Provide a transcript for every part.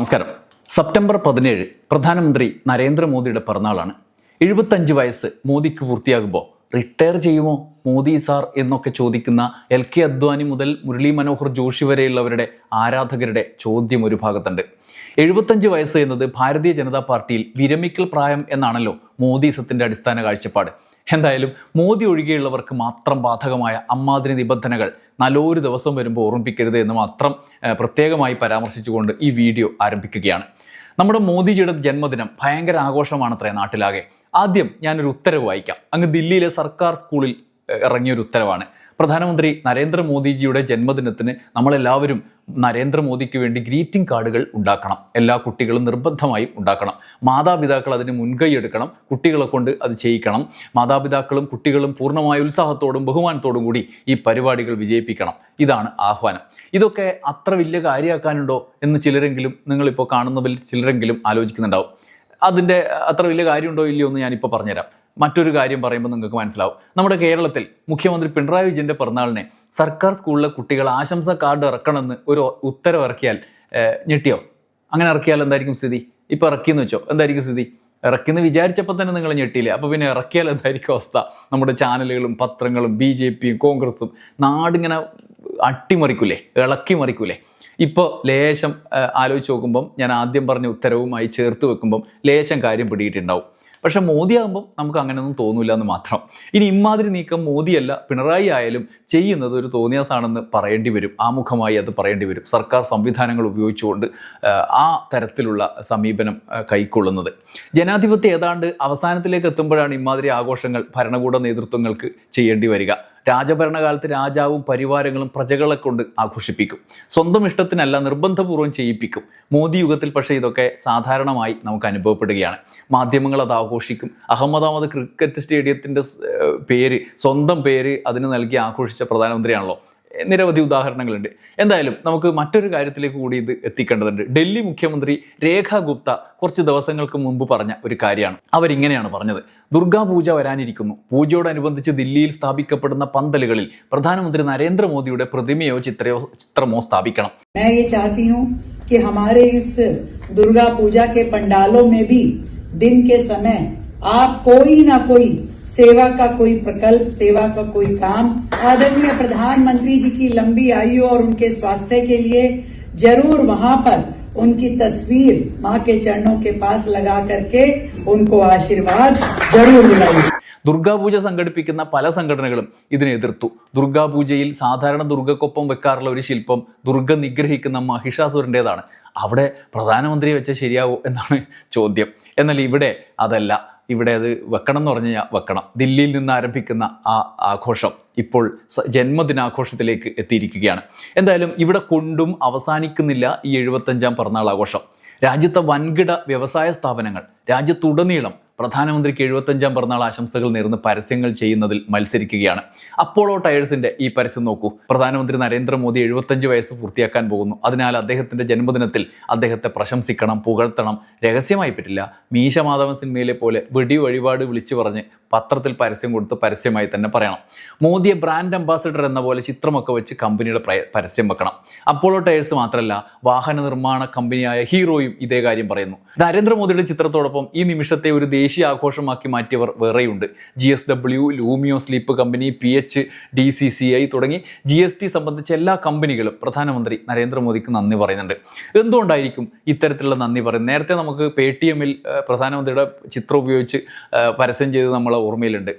നമസ്കാരം. സെപ്റ്റംബർ പതിനേഴ് പ്രധാനമന്ത്രി നരേന്ദ്രമോദിയുടെ പിറന്നാളാണ്. എഴുപത്തഞ്ച് വയസ്സ് മോദിക്ക് പൂർത്തിയാകുമ്പോൾ റിട്ടയർ ചെയ്യുമോ മോദി സാർ എന്നൊക്കെ ചോദിക്കുന്ന എൽ കെ അദ്വാനി മുതൽ മുരളി മനോഹർ ജോഷി വരെയുള്ളവരുടെ ആരാധകരുടെ ചോദ്യം ഒരു ഭാഗത്തുണ്ട്. എഴുപത്തഞ്ച് വയസ്സ് എന്നത് ഭാരതീയ ജനതാ പാർട്ടിയിൽ വിരമിക്കൽ പ്രായം എന്നാണല്ലോ മോദിസത്തിന്റെ അടിസ്ഥാന കാഴ്ചപ്പാട്. എന്തായാലും മോദി ഒഴികെയുള്ളവർക്ക് മാത്രം ബാധകമായ അമ്മാതിരി നിബന്ധനകൾ നല്ലൊരു ദിവസം വരുമ്പോൾ ഓർമ്മിപ്പിക്കരുത് എന്ന് മാത്രം പ്രത്യേകമായി പരാമർശിച്ചുകൊണ്ട് ഈ വീഡിയോ ആരംഭിക്കുകയാണ്. നമ്മുടെ മോദിജിയുടെ ജന്മദിനം ഭയങ്കര ആഘോഷമാണത്രേ നാട്ടിലാകെ. ആദ്യം ഞാനൊരു ഉത്തരവ് വായിക്കാം. അങ്ങ് ദില്ലിയിലെ സർക്കാർ സ്കൂളിൽ ഇറങ്ങിയൊരു ഉത്തരവാണ്. പ്രധാനമന്ത്രി നരേന്ദ്രമോദിജിയുടെ ജന്മദിനത്തിന് നമ്മളെല്ലാവരും നരേന്ദ്രമോദിക്ക് വേണ്ടി ഗ്രീറ്റിംഗ് കാർഡുകൾ ഉണ്ടാക്കണം. എല്ലാ കുട്ടികളും നിർബന്ധമായും ഉണ്ടാക്കണം. മാതാപിതാക്കൾ അതിന് മുൻകൈ എടുക്കണം. കുട്ടികളെ കൊണ്ട് അത് ചെയ്യിക്കണം. മാതാപിതാക്കളും കുട്ടികളും പൂർണമായ ഉത്സാഹത്തോടും ബഹുമാനത്തോടും കൂടി ഈ പരിപാടികൾ വിജയിപ്പിക്കണം. ഇതാണ് ആഹ്വാനം. ഇതൊക്കെ അത്ര വലിയ കാര്യമാക്കാനുണ്ടോ എന്ന് ചിലരെങ്കിലും നിങ്ങളിപ്പോൾ കാണുന്നതിൽ ചിലരെങ്കിലും ആലോചിക്കുന്നുണ്ടാവും. അതിന്റെ അത്ര വലിയ കാര്യമുണ്ടോ ഇല്ലയോ എന്ന് ഞാനിപ്പോൾ പറഞ്ഞുതരാം. മറ്റൊരു കാര്യം പറയുമ്പോൾ നിങ്ങൾക്ക് മനസ്സിലാവും. നമ്മുടെ കേരളത്തിൽ മുഖ്യമന്ത്രി പിണറായി വിജയന്റെ പിറന്നാളിനെ സർക്കാർ സ്കൂളിലെ കുട്ടികൾ ആശംസ കാർഡ് ഇറക്കണമെന്ന് ഒരു ഉത്തരവ് ഇറക്കിയാൽ ഞെട്ടിയോ? അങ്ങനെ ഇറക്കിയാൽ എന്തായിരിക്കും സ്ഥിതി? ഇപ്പം ഇറക്കിയെന്ന് വെച്ചോ എന്തായിരിക്കും സ്ഥിതി? ഇറക്കിയെന്ന് വിചാരിച്ചപ്പോൾ തന്നെ നിങ്ങൾ ഞെട്ടിയില്ലേ? അപ്പോൾ പിന്നെ ഇറക്കിയാൽ എന്തായിരിക്കും അവസ്ഥ? നമ്മുടെ ചാനലുകളും പത്രങ്ങളും ബി ജെ പിയും കോൺഗ്രസും നാടിങ്ങനെ അട്ടിമറിക്കൂലേ ഇളക്കി മറിക്കൂലേ? ഇപ്പോൾ ലേശം ആലോചിച്ച് നോക്കുമ്പം ഞാൻ ആദ്യം പറഞ്ഞ ഉത്തരവുമായി ചേർത്ത് വെക്കുമ്പം ലേശം കാര്യം പിടിയിട്ടുണ്ടാവും പക്ഷെ മോദി ആകുമ്പോൾ നമുക്ക് അങ്ങനെയൊന്നും തോന്നില്ല എന്ന് മാത്രം. ഇനി ഇമാതിരി നീക്കം മോദിയല്ല പിണറായി ആയാലും ചെയ്യുന്നത് ഒരു തോന്നിയാസാണെന്ന് പറയേണ്ടി വരും. ആമുഖമായി അത് പറയേണ്ടി വരും. സർക്കാർ സംവിധാനങ്ങൾ ഉപയോഗിച്ചുകൊണ്ട് ആ, തരത്തിലുള്ള സമീപനം കൈക്കൊള്ളുന്നത്. ജനാധിപത്യം ഏതാണ്ട് അവസാനത്തിലേക്ക് എത്തുമ്പോഴാണ് ഇമാതിരി ആഘോഷങ്ങൾ ഭരണകൂട നേതൃത്വങ്ങൾക്ക് ചെയ്യേണ്ടി വരിക. രാജഭരണകാലത്ത് രാജാവും പരിവാരങ്ങളും പ്രജകളെ കൊണ്ട് ആഘോഷിപ്പിക്കും. സ്വന്തം ഇഷ്ടത്തിനല്ല നിർബന്ധപൂർവം ചെയ്യിപ്പിക്കും. മോദി യുഗത്തിൽ പക്ഷേ ഇതൊക്കെ സാധാരണമായി നമുക്ക് അനുഭവപ്പെടുകയാണ്. മാധ്യമങ്ങൾ അത് ആഘോഷിക്കും. അഹമ്മദാബാദ് ക്രിക്കറ്റ് സ്റ്റേഡിയത്തിന്റെ പേര് സ്വന്തം പേര് അതിന് നൽകി ആഘോഷിച്ച പ്രധാനമന്ത്രിയാണല്ലോ. നിരവധി ഉദാഹരണങ്ങളുണ്ട് എന്തായാലും നമുക്ക് മറ്റൊരു കാര്യത്തിലേക്ക് കൂടി ഇത് എത്തിക്കേണ്ടതുണ്ട് ഡൽഹി മുഖ്യമന്ത്രി രേഖ ഗുപ്ത കുറച്ച് ദിവസങ്ങൾക്ക് മുമ്പ് പറഞ്ഞ ഒരു കാര്യമാണ് അവരിങ്ങനെയാണ് പറഞ്ഞത് ദുർഗാ പൂജ വരാനിരിക്കുന്നു പൂജയോടനുബന്ധിച്ച് ദില്ലിയിൽ സ്ഥാപിക്കപ്പെടുന്ന പന്തലുകളിൽ പ്രധാനമന്ത്രി നരേന്ദ്രമോദിയുടെ പ്രതിമയോ ചിത്രയോ ചിത്രമോ സ്ഥാപിക്കണം मैं ये चाहती हूँ कि हमारे इस दुर्गा पूजा के पंडालों में भी दिन के समय आप कोई ना कोई सेवा का कोई प्रकल्प सेवा का कोई काम आदरणीय प्रधानमंत्री जी की लंबी आयु और उनके स्वास्थ्य के लिए जरूर वहां पर उनकी तस्वीर माँ के चरणों के पास लगा करके उनको आशीर्वाद जरूर दिलाइए ദുർഗാപൂജ സംഘടിപ്പിക്കുന്ന പല സംഘടനകളും ഇതിനെ എതിർത്തു ദുർഗാപൂജയിൽ സാധാരണ ദുർഗക്കൊപ്പം വെക്കാറുള്ള ഒരു ശില്പം ദുർഗ നിഗ്രഹിക്കുന്ന മഹിഷാസുരൻ്റെതാണ് അവിടെ പ്രധാനമന്ത്രിയെ വെച്ചാൽ ശരിയാവോ എന്നാണ് ചോദ്യം എന്നാൽ ഇവിടെ അതല്ല ഇവിടെ അത് വെക്കണം എന്ന് പറഞ്ഞു കഴിഞ്ഞാൽ വെക്കണം. ദില്ലിയിൽ നിന്ന് ആരംഭിക്കുന്ന ആ ആഘോഷം ഇപ്പോൾ ജന്മദിനാഘോഷത്തിലേക്ക് എത്തിയിരിക്കുകയാണ്. എന്തായാലും ഇവിടെ കൊണ്ടും അവസാനിക്കുന്നില്ല ഈ എഴുപത്തഞ്ചാം പിറന്നാൾ ആഘോഷം രാജ്യത്തെ വൻകിട വ്യവസായ സ്ഥാപനങ്ങൾ രാജ്യത്തുടനീളം പ്രധാനമന്ത്രിക്ക് എഴുപത്തഞ്ചാം പിറന്നാൾ ആശംസകൾ നേർന്ന് പരസ്യങ്ങൾ ചെയ്യുന്നതിൽ മത്സരിക്കുകയാണ്. അപ്പോളോ ടയേഴ്സിന്റെ ഈ പരസ്യം നോക്കൂ. പ്രധാനമന്ത്രി നരേന്ദ്രമോദി എഴുപത്തഞ്ച് വയസ്സ് പൂർത്തിയാക്കാൻ പോകുന്നു. അതിനാൽ അദ്ദേഹത്തിന്റെ ജന്മദിനത്തിൽ അദ്ദേഹത്തെ പ്രശംസിക്കണം പുകഴ്ത്തണം. രഹസ്യമായി പറ്റില്ല. മീശ മാധവൻ സിനിമയിലെ പോലെ വെടി വഴിപാട് വിളിച്ചു പറഞ്ഞ് പത്രത്തിൽ പരസ്യം കൊടുത്ത് പരസ്യമായി തന്നെ പറയണം. മോദിയെ ബ്രാൻഡ് അംബാസിഡർ എന്ന പോലെ ചിത്രമൊക്കെ വെച്ച് കമ്പനിയുടെ പരസ്യം വെക്കണം. അപ്പോളോ ടയേഴ്സ് മാത്രമല്ല വാഹന നിർമ്മാണ കമ്പനിയായ ഹീറോയും ഇതേ കാര്യം പറയുന്നു. നരേന്ദ്രമോദിയുടെ ചിത്രത്തോടൊപ്പം ഈ നിമിഷത്തെ ഒരു ദേശീയ ആഘോഷമാക്കി മാറ്റിയവർ വേറെയുണ്ട്. G S W Lumio sleep company P H D C C I തുടങ്ങി ജി എസ് ടി സംബന്ധിച്ച എല്ലാ കമ്പനികളും പ്രധാനമന്ത്രി നരേന്ദ്രമോദിക്ക് നന്ദി പറയുന്നുണ്ട്. എന്തുകൊണ്ടായിരിക്കും ഇത്തരത്തിലുള്ള നന്ദി പറയുന്നത്? നേരത്തെ നമുക്ക് പേ ടി എമ്മിൽ പ്രധാനമന്ത്രിയുടെ ചിത്രം ഉപയോഗിച്ച് പരസ്യം ചെയ്ത് നമ്മളെ ഓർമ്മയിലുണ്ട്.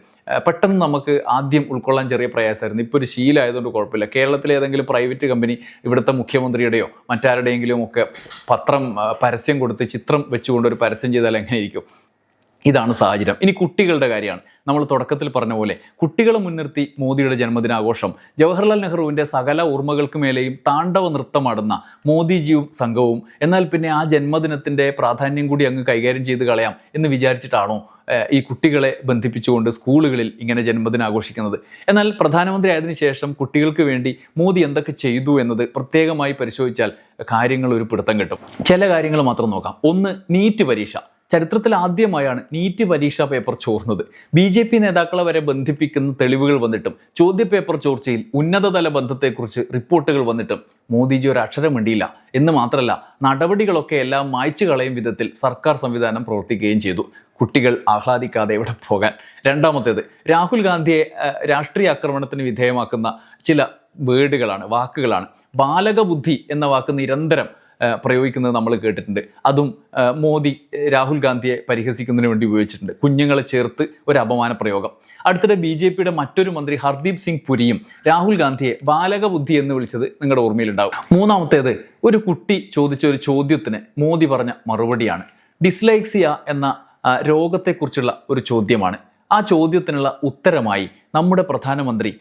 പെട്ടെന്ന് നമുക്ക് ആദ്യം ഉൾക്കൊള്ളാൻ ചെറിയ പ്രയാസമായിരുന്നു. ഇപ്പോൾ ഒരു ശീലമായതുകൊണ്ട് കുഴപ്പമില്ല. കേരളത്തിലെ ഏതെങ്കിലും പ്രൈവറ്റ് കമ്പനി ഇവിടുത്തെ മുഖ്യമന്ത്രിയുടെയോ മറ്റാരുടെയെങ്കിലും ഒക്കെ പത്രം പരസ്യം കൊടുത്ത് ചിത്രം വെച്ചുകൊണ്ട് ഒരു പരസ്യം ചെയ്താൽ എങ്ങനെയിരിക്കും? ഇതാണ് സാഹചര്യം. ഇനി കുട്ടികളുടെ കാര്യമാണ്. നമ്മൾ തുടക്കത്തിൽ പറഞ്ഞ പോലെ കുട്ടികളെ മുൻനിർത്തി മോദിയുടെ ജന്മദിനാഘോഷം ജവഹർലാൽ നെഹ്റുവിന്റെ സകല ഓർമ്മകൾക്ക് മേലെയും താണ്ഡവ നൃത്തമാടുന്ന മോദിജിയും സംഘവും എന്നാൽ പിന്നെ ആ ജന്മദിനത്തിന്റെ പ്രാധാന്യം കൂടി അങ്ങ് കൈകാര്യം ചെയ്ത് കളയാം എന്ന് വിചാരിച്ചിട്ടാണോ ഈ കുട്ടികളെ ബന്ധിപ്പിച്ചുകൊണ്ട് സ്കൂളുകളിൽ ഇങ്ങനെ ജന്മദിനം ആഘോഷിക്കുന്നത് എന്നാൽ പ്രധാനമന്ത്രി ആയതിനു ശേഷം കുട്ടികൾക്ക് വേണ്ടി മോദി എന്തൊക്കെ ചെയ്തു എന്നത് പ്രത്യേകമായി പരിശോധിച്ചാൽ കാര്യങ്ങൾ ഒരു പിടുത്തം കിട്ടും. ചില കാര്യങ്ങൾ മാത്രം നോക്കാം. ഒന്ന് നീറ്റ് പരീക്ഷ. ചരിത്രത്തിൽ ആദ്യമായാണ് നീറ്റ് പരീക്ഷാ പേപ്പർ ചോർന്നത്. ബി ജെ പി നേതാക്കളെ വരെ ബന്ധിപ്പിക്കുന്ന തെളിവുകൾ വന്നിട്ടും ചോദ്യപേപ്പർ ചോർച്ചയിൽ ഉന്നതതല ബന്ധത്തെക്കുറിച്ച് റിപ്പോർട്ടുകൾ വന്നിട്ടും മോദിജി ഒരു അക്ഷരം മിണ്ടിയില്ല. എന്ന് മാത്രമല്ല നടപടികളൊക്കെ എല്ലാം മായ്ച്ചു കളയും വിധത്തിൽ സർക്കാർ സംവിധാനം പ്രവർത്തിക്കുകയും ചെയ്തു. കുട്ടികൾ ആഹ്ലാദിക്കാതെ ഇവിടെ പോകാൻ? രണ്ടാമത്തേത് രാഹുൽ ഗാന്ധിയെ രാഷ്ട്രീയ ആക്രമണത്തിന് വിധേയമാക്കുന്ന ചില വേർഡുകളാണ് വാക്കുകളാണ്. ബാലകബുദ്ധി എന്ന വാക്ക് നിരന്തരം പ്രയോഗിക്കുന്നത് നമ്മൾ കേട്ടിട്ടുണ്ട്. അതും മോദി രാഹുൽ ഗാന്ധിയെ പരിഹസിക്കുന്നതിന് വേണ്ടി ഉപയോഗിച്ചിട്ടുണ്ട്. കുഞ്ഞുങ്ങളെ ചേർത്ത് ഒരു അപമാന പ്രയോഗം. അടുത്തിടെ ബി ജെ പിയുടെ മറ്റൊരു മന്ത്രി ഹർദീപ് സിംഗ് പുരിയും രാഹുൽ ഗാന്ധിയെ ബാലകബുദ്ധി എന്ന് വിളിച്ചത് നിങ്ങളുടെ ഓർമ്മയിലുണ്ടാവും. മൂന്നാമത്തേത് ഒരു കുട്ടി ചോദിച്ച ഒരു ചോദ്യത്തിന് മോദി പറഞ്ഞ മറുപടിയാണ്. ഡിസ്ലൈക്സിയ എന്ന രോഗത്തെക്കുറിച്ചുള്ള ഒരു ചോദ്യമാണ്. ആ ചോദ്യത്തിനുള്ള ഉത്തരമായി നമ്മുടെ പ്രധാനമന്ത്രി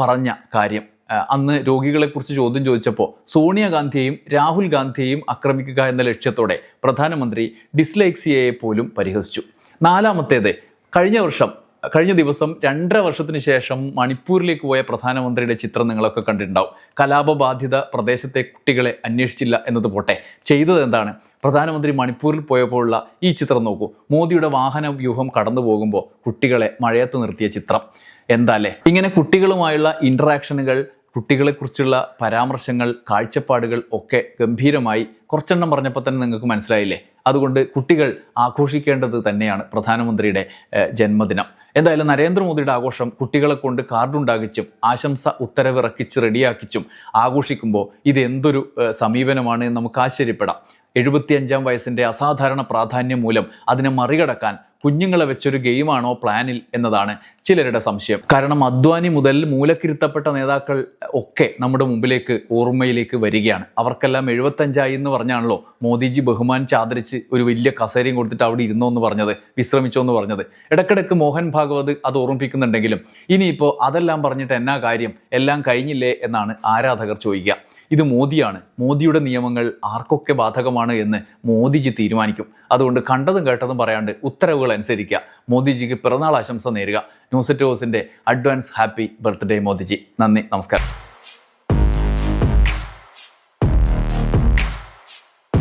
പറഞ്ഞ കാര്യം അന്ന് രോഗികളെക്കുറിച്ച് ചോദ്യം ചോദിച്ചപ്പോൾ സോണിയാഗാന്ധിയെയും രാഹുൽ ഗാന്ധിയെയും ആക്രമിക്കുക എന്ന ലക്ഷ്യത്തോടെ പ്രധാനമന്ത്രി ഡിസ്ലൈക്സിയയെ പോലും പരിഹസിച്ചു. നാലാമത്തേത് കഴിഞ്ഞ വർഷം കഴിഞ്ഞ ദിവസം രണ്ടര വർഷത്തിന് ശേഷം മണിപ്പൂരിലേക്ക് പോയ പ്രധാനമന്ത്രിയുടെ ചിത്രം നിങ്ങളൊക്കെ കണ്ടിട്ടുണ്ടാവും. കലാപബാധിത പ്രദേശത്തെ കുട്ടികളെ അന്വേഷിച്ചില്ല എന്നത് പോട്ടെ. ചെയ്തത് എന്താണ്? പ്രധാനമന്ത്രി മണിപ്പൂരിൽ പോയപ്പോഴുള്ള ഈ ചിത്രം നോക്കൂ. മോദിയുടെ വാഹന വ്യൂഹം കടന്നു പോകുമ്പോൾ കുട്ടികളെ മഴയത്ത് നിർത്തിയ ചിത്രം. എന്താ അല്ലേ ഇങ്ങനെ കുട്ടികളുമായുള്ള ഇൻട്രാക്ഷനുകൾ കുട്ടികളെക്കുറിച്ചുള്ള പരാമർശങ്ങൾ കാഴ്ചപ്പാടുകൾ ഒക്കെ ഗംഭീരമായി കുറച്ചെണ്ണം പറഞ്ഞപ്പോൾ തന്നെ നിങ്ങൾക്ക് മനസ്സിലായില്ലേ? അതുകൊണ്ട് കുട്ടികൾ ആഘോഷിക്കേണ്ടത് തന്നെയാണ് പ്രധാനമന്ത്രിയുടെ ജന്മദിനം. എന്തായാലും നരേന്ദ്രമോദിയുടെ ആഘോഷം കുട്ടികളെ കൊണ്ട് കാർഡുണ്ടാക്കിച്ചും ആശംസ ഉത്തരവിറക്കിച്ച് റെഡിയാക്കിച്ചും ആഘോഷിക്കുമ്പോൾ ഇത് എന്തൊരു സമീപനമാണ് എന്ന് നമുക്ക് ആശ്ചര്യപ്പെടാം. എഴുപത്തിയഞ്ചാം വയസ്സിന്റെ അസാധാരണ പ്രാധാന്യം മൂലം അതിനെ മറികടക്കാൻ കുഞ്ഞുങ്ങളെ വെച്ചൊരു ഗെയിമാണോ പ്ലാനിൽ എന്നതാണ് ചിലരുടെ സംശയം. കാരണം അദ്വാനി മുതൽ മൂലക്കിരുത്തപ്പെട്ട നേതാക്കൾ ഒക്കെ നമ്മുടെ മുമ്പിലേക്ക് ഓർമ്മയിലേക്ക് വരികയാണ്. അവർക്കെല്ലാം എഴുപത്തഞ്ചായി എന്ന് പറഞ്ഞാണല്ലോ മോദിജി ബഹുമാൻ ചാദരിച്ച് ഒരു വലിയ കസേരയും കൊടുത്തിട്ട് അവിടെ ഇരുന്നോ എന്ന് പറഞ്ഞത് വിശ്രമിച്ചോ എന്ന് പറഞ്ഞത്. ഇടക്കിടക്ക് മോഹൻ ഭാഗവത് അത് ഓർമ്മിപ്പിക്കുന്നുണ്ടെങ്കിലും ഇനിയിപ്പോൾ അതെല്ലാം പറഞ്ഞിട്ട് എന്നാ കാര്യം? എല്ലാം കഴിഞ്ഞില്ലേ എന്നാണ് ആരാധകർ ചോദിക്കുക. ഇത് മോദിയാണ്. മോദിയുടെ നിയമങ്ങൾ ആർക്കൊക്കെ ബാധകമാണ് എന്ന് മോദിജി തീരുമാനിക്കും. അതുകൊണ്ട് കണ്ടതും കേട്ടതും പറയാണ്ട് ഉത്തരവുകൾ അനുസരിക്കുക. മോദിജിക്ക് പിറന്നാൾ ആശംസ നേരുക. News at advance happy birthday Modiji. നന്ദി നമസ്കാരം.